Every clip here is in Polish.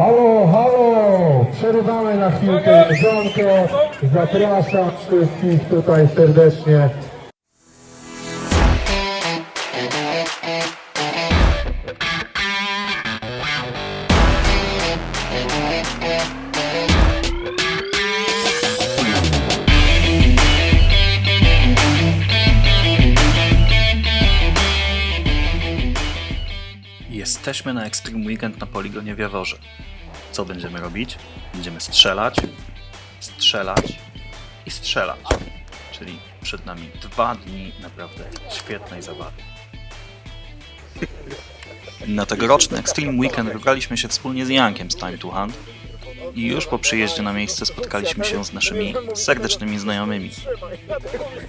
Halo, halo! Przerywamy na chwilkę jedzonko. Zapraszam wszystkich tutaj serdecznie. Jesteśmy na Extreme Weekend na poligonie w Jaworze. Co będziemy robić? Będziemy strzelać, strzelać i strzelać. Czyli przed nami dwa dni naprawdę świetnej zabawy. Na tegoroczny Extreme Weekend wybraliśmy się wspólnie z Jankiem z Time to Hunt i już po przyjeździe na miejsce spotkaliśmy się z naszymi serdecznymi znajomymi.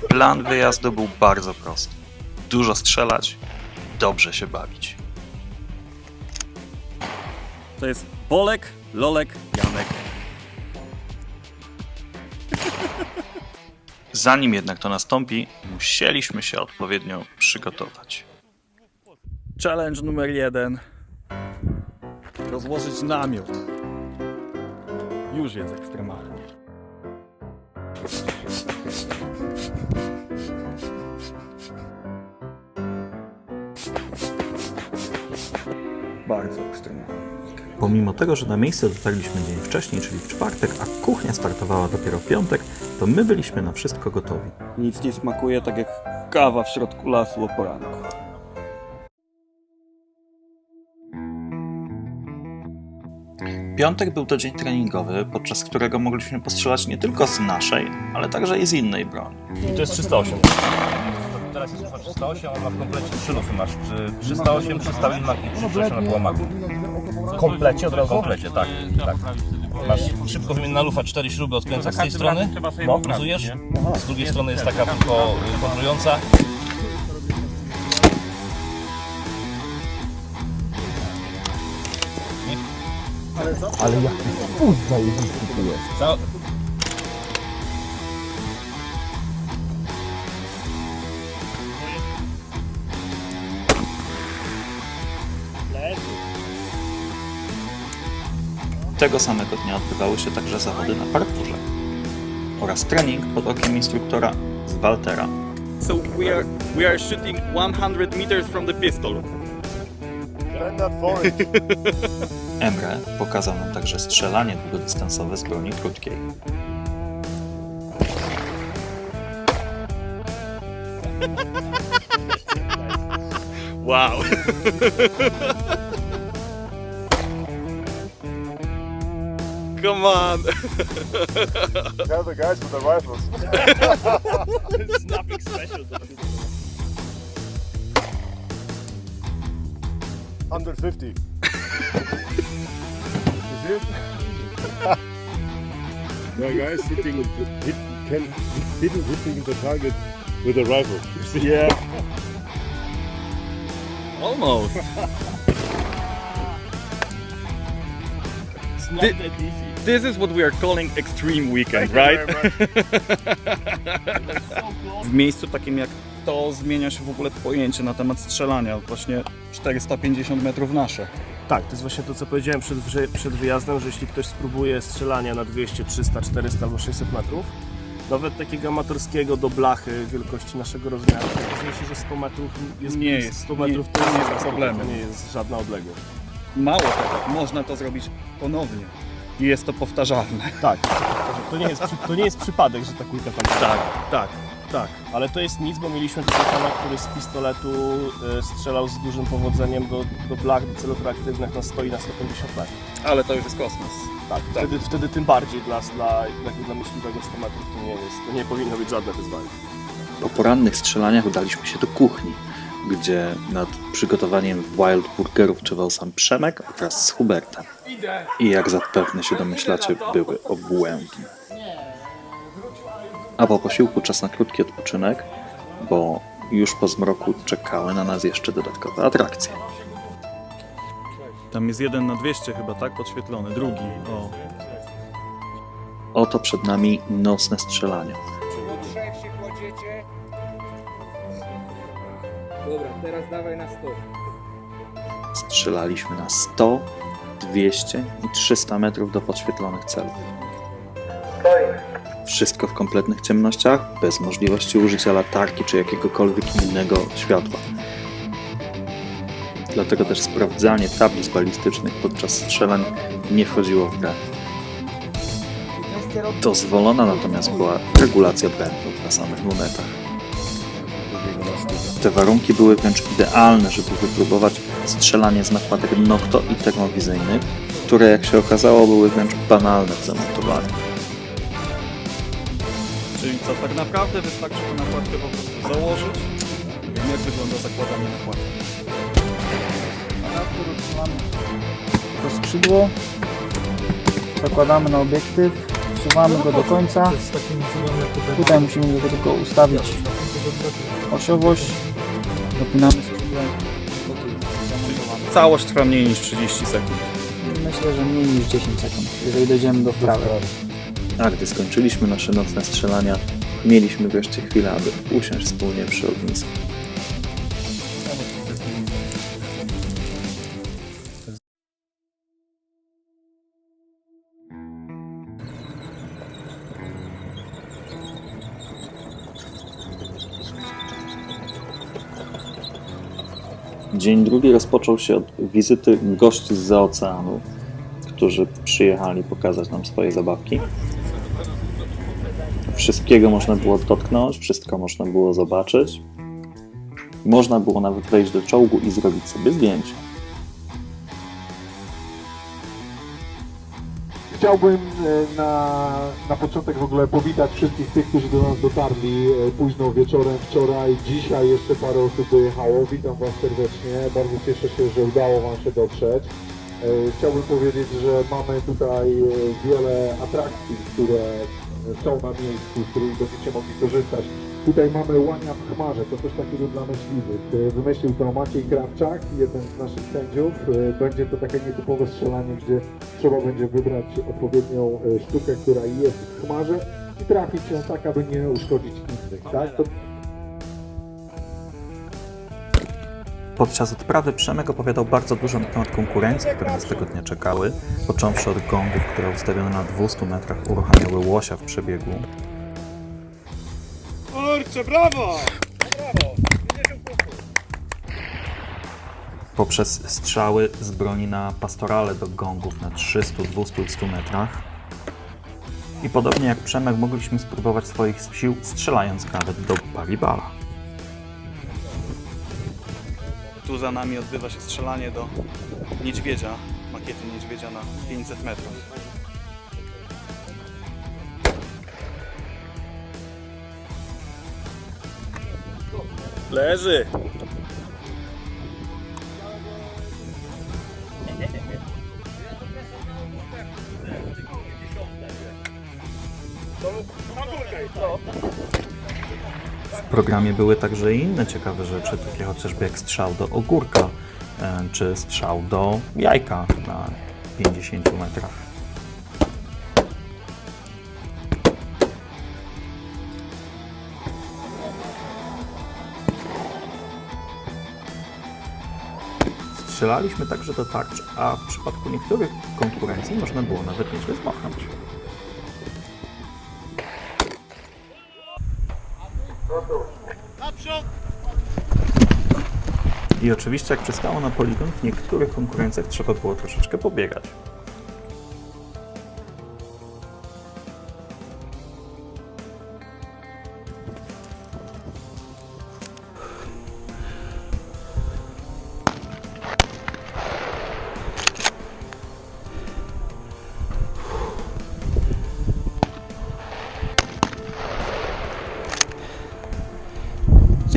Plan wyjazdu był bardzo prosty. Dużo strzelać, dobrze się bawić. To jest Bolek, Lolek, Janek. Zanim jednak to nastąpi, musieliśmy się odpowiednio przygotować. Challenge numer jeden. Rozłożyć namiot. Już jest ekstremalnie. Pomimo tego, że na miejsce dotarliśmy dzień wcześniej, czyli w czwartek, a kuchnia startowała dopiero w piątek, to my byliśmy na wszystko gotowi. Nic nie smakuje tak jak kawa w środku lasu o poranku. Piątek był to dzień treningowy, podczas którego mogliśmy postrzelać nie tylko z naszej, ale także i z innej broni. I to jest 308. Teraz jest 308, on ma w komplecie trzy lufy masz. Czy 308, 300 Winmark i 308 na połamaku. W komplecie, od razu w komplecie, tak. tak. Masz szybko wymienna lufa, cztery śruby odkręcasz z tej strony, no, luzujesz. Z drugiej strony jest taka tylko y, kontrująca. Ale jaki spust zajebisty tu jest. Tego samego dnia odbywały się także zawody na parkurze oraz trening pod okiem instruktora z Waltera. So we are we are shooting 100 meters from the pistol. Emre pokazał nam także strzelanie długodystansowe z broni krótkiej. Wow. Come on. Tell the guys with the rifles. It's nothing special. 150. you see it? the guys hitting hit, can hitting, hitting the target with a rifle. Yeah. Almost. It's not Thi- that easy. This is what we are calling extreme weekend, right? W miejscu takim jak to zmienia się w ogóle pojęcie na temat strzelania. Właśnie 450 metrów nasze. Tak, to jest właśnie to, co powiedziałem przed, wrze- przed wyjazdem, że jeśli ktoś spróbuje strzelania na 200, 300, 400 albo 600 metrów, nawet takiego amatorskiego do blachy wielkości naszego rozmiaru, to okazuje się, że 100 metrów jest, Nie jest, 100 nie- metrów to nie jest problemem. To nie jest żadna odległość. Mało tego, można to zrobić ponownie. I jest to powtarzalne. Tak, to nie jest, to nie jest przypadek, że ta kulka tam Tak, tak, tak. Ale to jest nic, bo mieliśmy tutaj pana, który z pistoletu y, strzelał z dużym powodzeniem do, do blach, do celów reaktywnych na 100 i na 150 metrów. Ale to już jest kosmos. Tak, Wtedy, wtedy tym bardziej dla, dla, dla, dla myśliwego 100 metrów to nie jest, to nie powinno być żadne wyzwanie. Po porannych strzelaniach udaliśmy się do kuchni, gdzie nad przygotowaniem wild burgerów czuwał sam Przemek wraz z Hubertem. I jak zapewne się domyślacie, były obłędne. A po posiłku czas na krótki odpoczynek, bo już po zmroku czekały na nas jeszcze dodatkowe atrakcje. Tam jest jeden na 200 chyba, tak? Podświetlony. Drugi. O. Oto przed nami nocne strzelanie. trzech się kładziecie. Dobra, teraz dawaj na 100. Strzelaliśmy na 100, 200 i 300 metrów do podświetlonych celów. Wszystko w kompletnych ciemnościach, bez możliwości użycia latarki czy jakiegokolwiek innego światła. Dlatego też sprawdzanie tablic balistycznych podczas strzelań nie wchodziło w grę. Dozwolona natomiast była regulacja błędów na samych lunetach. Te warunki były wręcz idealne, żeby wypróbować strzelanie z nakładek Nocto i termowizyjnych, które jak się okazało były wręcz banalne w zamontowaniu. Czyli co, tak naprawdę wystarczy tę nakładkę po prostu założyć. Wiem jak wygląda zakładanie nakładki. To skrzydło, zakładamy na obiektyw, wsuwamy go do końca. Tutaj musimy do tego ustawić osiowość, dopinamy skrzydłem. Całość trwa mniej niż 30 sekund. Myślę, że mniej niż 10 sekund, jeżeli dojdziemy do wprawy. A gdy skończyliśmy nasze nocne strzelania, mieliśmy wreszcie chwilę, aby usiąść wspólnie przy ognisku. Dzień drugi rozpoczął się od wizyty gości z oceanu, którzy przyjechali pokazać nam swoje zabawki. Wszystkiego można było dotknąć, wszystko można było zobaczyć. Można było nawet wejść do czołgu i zrobić sobie zdjęcie. Chciałbym e, na, na początek w ogóle powitać wszystkich tych, którzy do nas dotarli e, późno wieczorem wczoraj. Dzisiaj jeszcze parę osób dojechało. Witam Was serdecznie. Bardzo cieszę się, że udało Wam się dotrzeć. E, Chciałbym powiedzieć, że mamy tutaj wiele atrakcji, które są na miejscu, z których będziecie mogli korzystać. Tutaj mamy łania w chmarze, to coś takiego dla myśliwych. E, Wymyślił to Maciej Krawczak, jeden z naszych sędziów. E, Będzie to takie nietypowe strzelanie, gdzie trzeba będzie wybrać odpowiednią e, sztukę, która jest w chmarze i trafić ją tak, aby nie uszkodzić innych. Tak? To Podczas odprawy Przemek opowiadał bardzo dużo na temat konkurencji, które nas tego dnia czekały, począwszy od gongów, które ustawione na 200 metrach uruchamiały łosia w przebiegu, Kurczę, brawo! poprzez strzały z broni na pastorale do gongów na 300, 200 i 100 metrach. I podobnie jak Przemek mogliśmy spróbować swoich sił strzelając nawet do Baribala. Tu za nami odbywa się strzelanie do niedźwiedzia, makiety niedźwiedzia na 500 metrów. Leży! W programie były także i inne ciekawe rzeczy, takie chociażby jak strzał do ogórka, e, czy strzał do jajka na 50 metrach. Strzelaliśmy także do tarcz, a w przypadku niektórych konkurencji można było nawet nieźle zmachnąć. I oczywiście, jak przystało na poligon, w niektórych konkurencjach trzeba było troszeczkę pobiegać.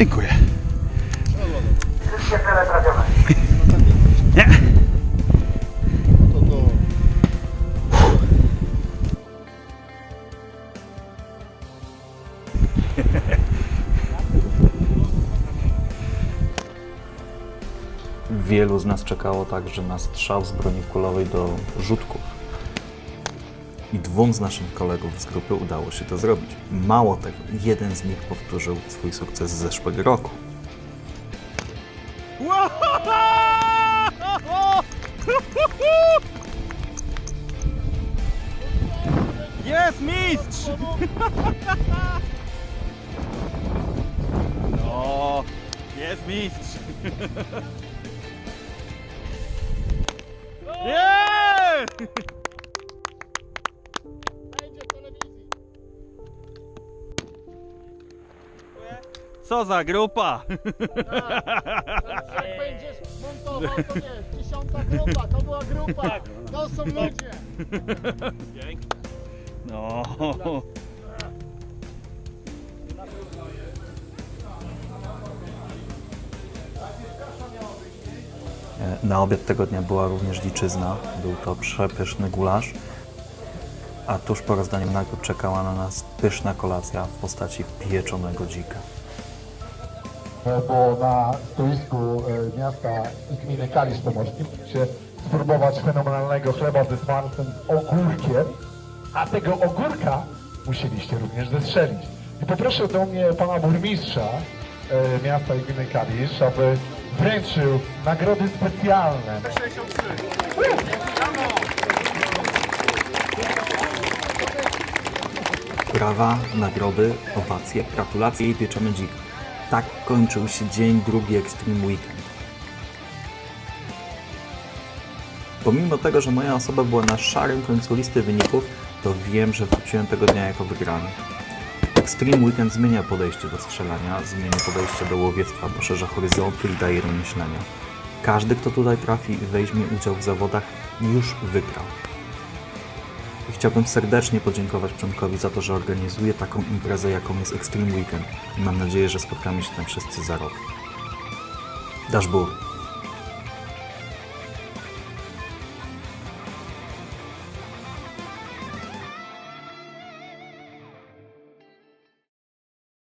Dziękuję. Wielu z nas czekało także na strzał z broni kulowej do rzutków i dwóm z naszych kolegów z grupy udało się to zrobić. Mało tego, jeden z nich powtórzył swój sukces z zeszłego roku. Jest mistrz! No, jest mistrz! Yeah! Co za grupa! Jak będziesz montował, to wiesz, dziesiąta grupa, to była grupa, to są ludzie. No. Na obiad tego dnia była również dziczyzna. Był to przepyszny gulasz. A tuż po rozdaniu nagród czekała na nas pyszna kolacja w postaci pieczonego dzika. Bo na stoisku e, miasta i gminy Kalisz Pomorskim musicie spróbować fenomenalnego chleba ze smalcem z ogórkiem, a tego ogórka musieliście również zestrzelić. I poproszę do mnie pana burmistrza e, miasta i gminy Kalisz, aby wręczył nagrody specjalne. Brawa, nagrody, owacje, gratulacje i pieczony dzik. Tak kończył się dzień drugi Extreme Weekend. Pomimo tego, że moja osoba była na szarym końcu listy wyników, to wiem, że wróciłem tego dnia jako wygrany. Extreme Weekend zmienia podejście do strzelania, zmienia podejście do łowiectwa, poszerza horyzonty i daje do myślenia. Każdy, kto tutaj trafi i weźmie udział w zawodach, już wygrał. Chciałbym serdecznie podziękować Przemkowi za to, że organizuje taką imprezę, jaką jest Extreme Weekend. Mam nadzieję, że spotkamy się tam wszyscy za rok. Dashbur.